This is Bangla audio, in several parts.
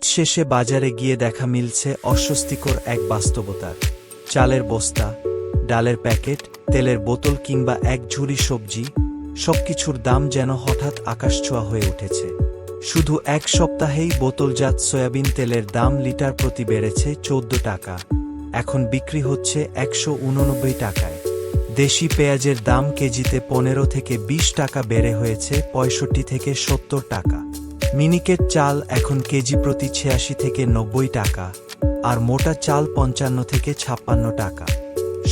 শীত শেষে বাজারে গিয়ে দেখা মিলছে অস্বস্তিকর এক বাস্তবতার চালের বস্তা, ডালের প্যাকেট, তেলের বোতল কিংবা এক ঝুড়ি সবজি, সবকিছুর দাম যেন হঠাৎ আকাশছোঁয়া হয়ে উঠেছে। শুধু এক সপ্তাহেই বোতলজাত সয়াবিন তেলের দাম লিটার প্রতি বেড়েছে চোদ্দ টাকা। এখন বিক্রি হচ্ছে একশো উননব্বই টাকায়। দেশি পেঁয়াজের দাম কেজিতে পনেরো থেকে ২০ টাকা বেড়ে হয়েছে পঁয়ষট্টি থেকে সত্তর টাকা। মিনিকেট চাল এখন কেজি প্রতি ছিয়াশি থেকে নব্বই টাকা, আর মোটা চাল পঞ্চান্ন থেকে ছাপ্পান্ন টাকা।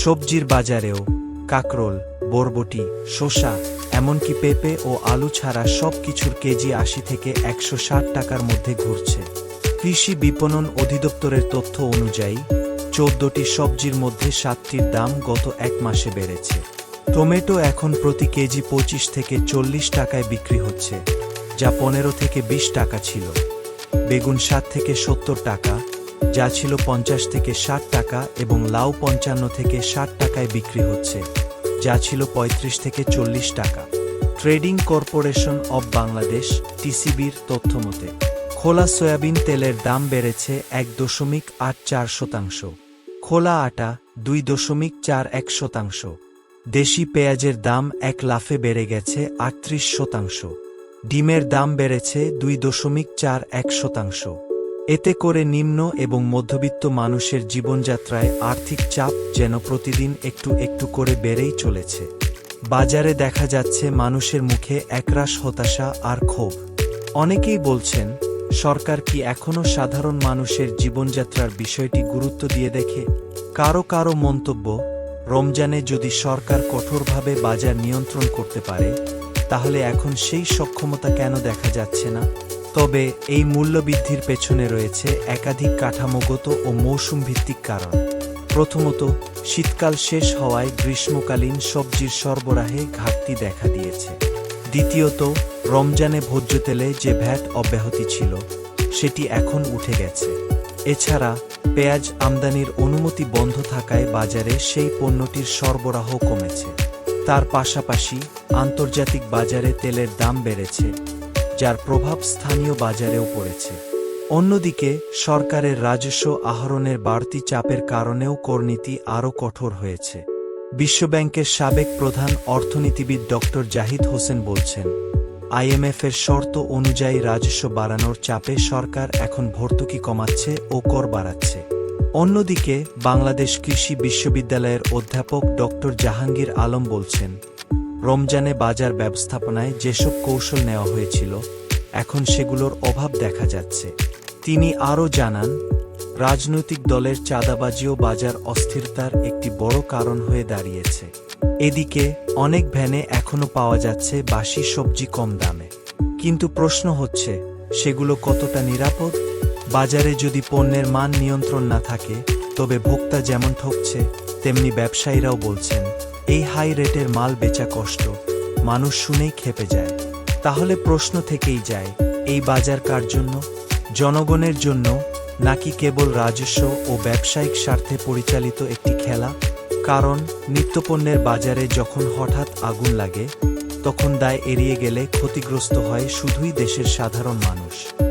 সবজির বাজারেও কাকরোল, বরবটি, শসা, এমনকি পেঁপে ও আলু ছাড়া সব কিছুর কেজি আশি থেকে একশো ষাট টাকার মধ্যে ঘুরছে। কৃষি বিপণন অধিদপ্তরের তথ্য অনুযায়ী, চোদ্দটি সবজির মধ্যে সাতটির দাম গত এক মাসে বেড়েছে। টমেটো এখন প্রতি কেজি পঁচিশ থেকে চল্লিশ টাকায় বিক্রি হচ্ছে। যা পনেরো থেকে বিশ টাকা ছিল। বেগুন ষাট থেকে সত্তর টাকা, যা ছিল পঞ্চাশ থেকে ষাট টাকা এবং লাউ পঞ্চান্ন থেকে ষাট টাকায় বিক্রি হচ্ছে, যা ছিল পঁয়ত্রিশ থেকে চল্লিশ টাকা। ট্রেডিং কর্পোরেশন অব বাংলাদেশ, টিসিবির তথ্যমতে খোলা সয়াবিন তেলের দাম বেড়েছে এক দশমিক আট চার শতাংশ, খোলা আটা দুই দশমিক চার এক শতাংশ, দেশি পেঁয়াজের দাম এক লাফে বেড়ে গেছে আটত্রিশ শতাংশ। ডিমের দাম বেড়েছে দুই দশমিক চার এক শতাংশ। এতে করে নিম্ন এবং মধ্যবিত্ত মানুষের জীবনযাত্রায় আর্থিক চাপ যেন প্রতিদিন একটু একটু করে বেড়েই চলেছে। বাজারে দেখা যাচ্ছে মানুষের মুখে একরাশ হতাশা আর ক্ষোভ। অনেকেই বলছেন, সরকার কি এখনও সাধারণ মানুষের জীবনযাত্রার বিষয়টি গুরুত্ব দিয়ে দেখে? কারও কারও মন্তব্য, রমজানে যদি সরকার কঠোরভাবে বাজার নিয়ন্ত্রণ করতে পারে তাহলে এখন সেই সক্ষমতা কেন দেখা যাচ্ছে না? তবে এই মূল্যবৃদ্ধির পেছনে রয়েছে একাধিক কাঠামোগত ও মৌসুম ভিত্তিক কারণ। প্রথমত, শীতকাল শেষ হওয়ায় গ্রীষ্মকালীন সবজির সরবরাহে ঘাটতি দেখা দিয়েছে। দ্বিতীয়ত, রমজানে ভোজ্য তেলে যে ভ্যাট অব্যাহতি ছিল, সেটি এখন উঠে গেছে। এছাড়া, পেঁয়াজ আমদানির অনুমতি বন্ধ থাকায় বাজারে সেই পণ্যটির সরবরাহ কমেছে। তার পাশাপাশি আন্তর্জাতিক বাজারে তেলের দাম বেড়েছে, যার প্রভাব স্থানীয় বাজারেও পড়েছে। অন্যদিকে, সরকারের রাজস্ব আহরণের বাড়তি চাপের কারণেও করনীতি আরও কঠোর হয়েছে। বিশ্বব্যাংকের সাবেক প্রধান অর্থনীতিবিদ ড জাহিদ হোসেন বলছেন আইএমএফের শর্ত অনুযায়ী রাজস্ব বাড়ানোর চাপে সরকার এখন ভর্তুকি কমাচ্ছে ও কর বাড়াচ্ছে। অন্যদিকে, বাংলাদেশ কৃষি বিশ্ববিদ্যালয়ের অধ্যাপক ড জাহাঙ্গীর আলম বলছেন, রমজানে বাজার ব্যবস্থাপনায় যেসব কৌশল নেওয়া হয়েছিল, এখন সেগুলোর অভাব দেখা যাচ্ছে। তিনি আরও জানান, রাজনৈতিক দলের চাঁদাবাজিও বাজার অস্থিরতার একটি বড় কারণ হয়ে দাঁড়িয়েছে। এদিকে, অনেক ভ্যানে এখনও পাওয়া যাচ্ছে বাসি সবজি কম দামে। কিন্তু প্রশ্ন হচ্ছে, সেগুলো কতটা নিরাপদ? বাজারে যদি পণ্যের মান নিয়ন্ত্রণ না থাকে, তবে ভোক্তা যেমন ঠকছে, তেমনি ব্যবসায়ীরাও বলছেন, এই হাই রেটের মাল বেচা কষ্ট, মানুষ শুনেই খেপে যায়। তাহলে প্রশ্ন থেকেই যায়, এই বাজার কার জন্য? জনগণের জন্য, নাকি কেবল রাজস্ব ও ব্যবসায়িক স্বার্থে পরিচালিত একটি খেলা? কারণ, নিত্যপণ্যের বাজারে যখন হঠাৎ আগুন লাগে, তখন দায় এড়িয়ে গেলে ক্ষতিগ্রস্ত হয় শুধুই দেশের সাধারণ মানুষ।